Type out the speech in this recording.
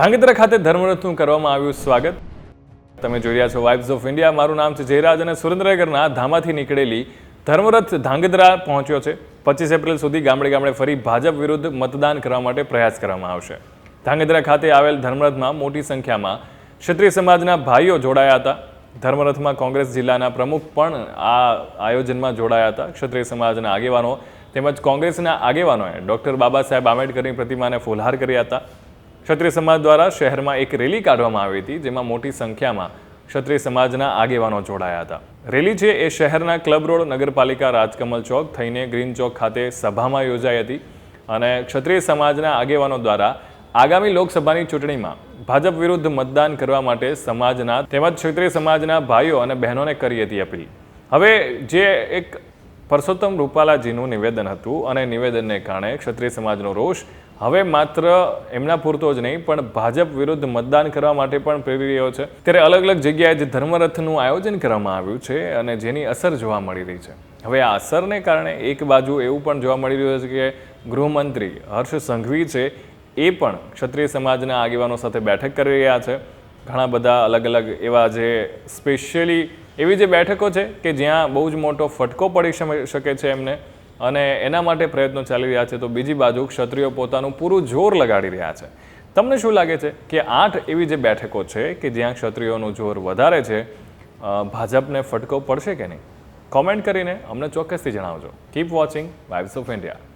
ધાંગધ્રા ખાતે ધર્મરથનું કરવામાં આવ્યું સ્વાગત. તમે જોઈ રહ્યા છો વાઇબ્સ ઓફ ઇન્ડિયા મારું નામ છે જયરાજ અને સુરેન્દ્રનગરના ધામાથી નીકળેલી ધર્મરથ ધાંગધ્રા પહોંચ્યો છે. પચીસ એપ્રિલ સુધી ગામડે ગામડે ફરી ભાજપ વિરુદ્ધ મતદાન કરવા માટે પ્રયાસ કરવામાં આવશે. ધાંગધ્રા ખાતે આવેલ ધર્મરથમાં મોટી સંખ્યામાં ક્ષત્રિય સમાજના ભાઈઓ જોડાયા હતા. ધર્મરથમાં કોંગ્રેસ જિલ્લાના પ્રમુખ પણ આ આયોજનમાં જોડાયા હતા. ક્ષત્રિય સમાજના આગેવાનો તેમજ કોંગ્રેસના આગેવાનોએ ડૉક્ટર બાબા સાહેબ આંબેડકરની પ્રતિમાને ફુલહાર કર્યા હતા. ક્ષત્રિય સમાજ દ્વારા શહેરમાં એક રેલી કાઢવામાં આવી હતી, જેમાં મોટી સંખ્યામાં ક્ષત્રિય સમાજના આગેવાનો જોડાયા હતા. રેલી છે એ શહેરના ક્લબ રોડ, નગરપાલિકા રાજકમલ ચોક થઈને ગ્રીન ચોક ખાતે સભામાં યોજાઈ હતી અને ક્ષત્રિય સમાજના આગેવાનો દ્વારા આગામી લોકસભાની ચૂંટણીમાં ભાજપ વિરુદ્ધ મતદાન કરવા માટે સમાજના તેમજ ક્ષત્રિય સમાજના ભાઈઓ અને બહેનોને કરી હતી અપીલ. હવે જે એક પરસોત્તમ રૂપાલાજીનું નિવેદન હતું અને નિવેદનને કારણે ક્ષત્રિય સમાજનો રોષ હવે માત્ર એમના પૂરતો જ નહીં, પણ ભાજપ વિરુદ્ધ મતદાન કરવા માટે પણ પ્રેરી રહ્યો છે. ત્યારે અલગ અલગ જગ્યાએ જે ધર્મરથનું આયોજન કરવામાં આવ્યું છે અને જેની અસર જોવા મળી રહી છે. હવે આ અસરને કારણે એક બાજુ એવું પણ જોવા મળી રહ્યું છે કે ગૃહમંત્રી હર્ષ સંઘવી છે, એ પણ ક્ષત્રિય સમાજના આગેવાનો સાથે બેઠક કરી રહ્યા છે. ઘણા બધા અલગ અલગ એવા જે સ્પેશિયલી એવી જે બેઠકો છે કે જ્યાં બહુ જ મોટો ફટકો પડી શકે છે એમને. અને એના માટે પ્રયત્નો ચાલી રહ્યા છે તો બીજી બાજુ ક્ષત્રિયો પોતાનું પૂરું જોર લગાડી રહ્યા છે. તમને શું લાગે છે કે આઠ એવી જે બેઠકો છે કે જ્યાં ક્ષત્રિયોનું જોર વધારે છે ભાજપને ફટકો પડશે કે નહીં? કોમેન્ટ કરીને અમને ચોક્કસથી જણાવજો. Keep watching vibes of India